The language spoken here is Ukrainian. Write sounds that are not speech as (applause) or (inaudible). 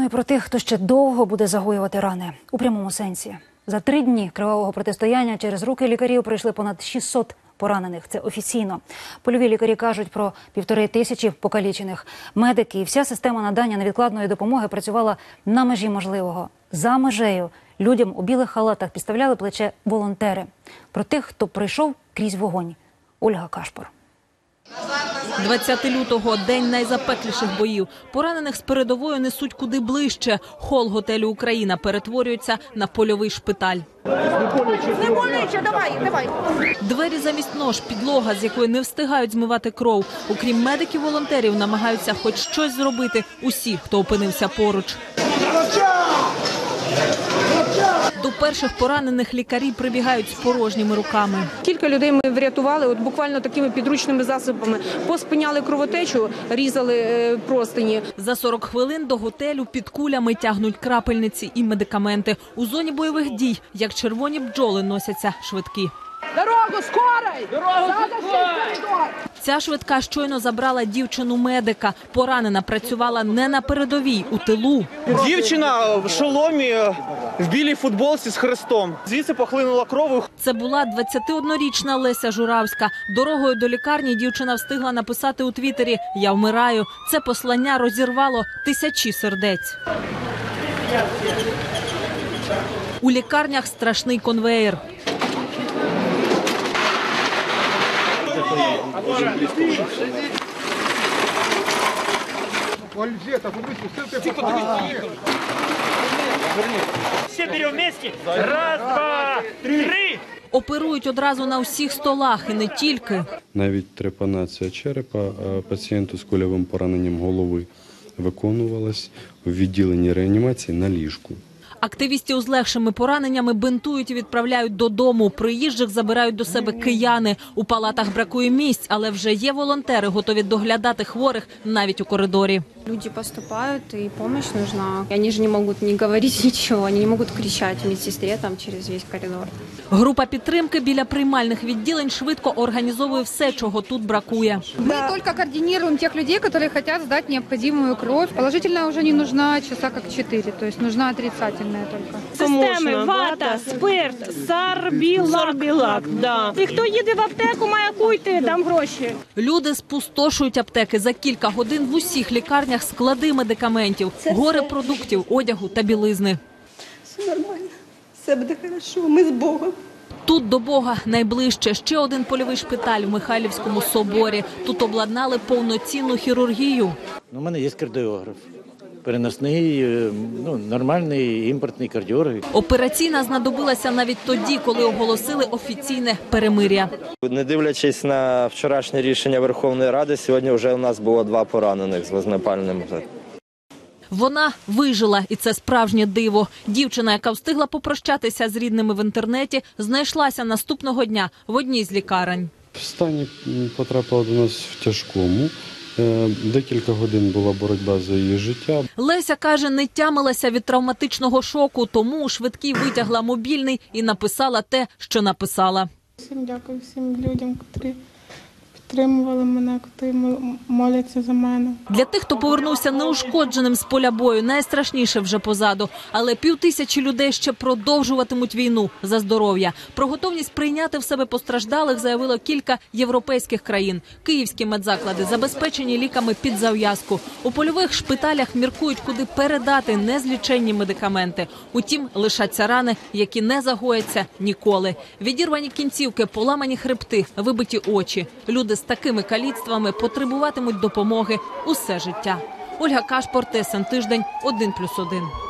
Ну і про тих, хто ще довго буде загоювати рани у прямому сенсі. За три дні кривавого протистояння через руки лікарів пройшли понад 600 поранених. Це офіційно. Польові лікарі кажуть про півтори тисячі покалічених. Медики і вся система надання невідкладної допомоги працювала на межі можливого. За межею людям у білих халатах підставляли плече волонтери. Про тих, хто пройшов крізь вогонь. Ольга Кашпор. 20 лютого – день найзапекліших боїв. Поранених з передовою несуть куди ближче. Хол готелю «Україна» перетворюється на польовий шпиталь. Не боляче, давай, давай. Двері замість нож, підлога, з якої не встигають змивати кров. Окрім медиків-волонтерів, намагаються хоч щось зробити усі, хто опинився поруч. До перших поранених лікарі прибігають з порожніми руками. Кілька людей ми врятували, от буквально такими підручними засобами. Поспиняли кровотечу, різали е, простині. За 40 хвилин до готелю під кулями тягнуть крапельниці і медикаменти. У зоні бойових дій, як червоні бджоли, носяться швидкі. Дорогу, скорой! Дорогу, скорой! Ця швидка щойно забрала дівчину медика. Поранена працювала не на передовій, у тилу. Дівчина в шоломі в білій футболці з хрестом. Звідси похлинула кров. Це була 21-річна Леся Журавська. Дорогою до лікарні дівчина встигла написати у твіттері Я вмираю. Це послання розірвало тисячі сердець. У лікарнях страшний конвеєр. Все берем вместе. Раз, два, три. Оперують одразу на всіх столах і не тільки. Навіть трепанація черепа е, пацієнту з кульовим пораненням голови виконувалась у відділенні реанімації на ліжку. Активістів з легшими пораненнями бинтують і відправляють додому. Приїжджих забирають до себе кияни. У палатах бракує місць, але вже є волонтери, готові доглядати хворих навіть у коридорі. Люди поступают, и помощь нужна. Они же не могут не говорить (laughs) ничего, они не могут кричать медсестре там через весь коридор. Група підтримки біля приймальних відділень швидко організовує все, чого тут бракує. Мы только координируем тех людей, которые хотят сдать необходимую кровь. Положительная уже не нужна часа как 4, то есть нужна отрицательная только. Системи, вата, спирт, сарбілак. Сарбілак, да. І хто їде в аптеку, має куйти, дам гроші. Люди спустошують аптеки за кілька годин в усіх лікарнях склади медикаментів, гори продуктів, одягу та білизни. Все нормально, все буде хорошо, ми з Богом. Тут до Бога найближче ще один польовий шпиталь в Михайлівському соборі. Тут обладнали повноцінну хірургію. Ну, У мене є кардіограф. Переносний, е, ну, нормальний імпортний кардіограф. Операційна знадобилася навіть тоді, коли оголосили офіційне перемиря. Не дивлячись на вчорашнє рішення Верховної Ради, сьогодні вже у нас було два поранених з вогнепальним. Вона вижила, і це справжнє диво. Дівчина, яка встигла попрощатися з рідними в інтернеті, знайшлася наступного дня в одній з лікарень. В стані потрапила до нас в тяжкому. Е, Декілька годин була боротьба за її життя. Леся каже, не тямилася від травматичного шоку, тому у швидкій витягла мобільний і написала те, що написала. Всім дякую всім людям, які підтримували мене, які моляться за мене. Для тих, хто повернувся неушкодженим з поля бою, найстрашніше вже позаду. Але півтисячі людей ще продовжуватимуть війну за здоров'я. Про готовність прийняти в себе постраждалих заявило кілька європейських країн. Київські медзаклади забезпечені ліками під зав'язку. У польових шпиталях міркують, куди передати незліченні медикаменти. Утім, лишаться рани, які не загояться ніколи. Відірвані кінцівки, поламані хребти, вибиті очі. Люди з такими каліцтвами потребуватимуть допомоги усе життя. Ольга Кашпор, ТСН Тиждень, 1+,1.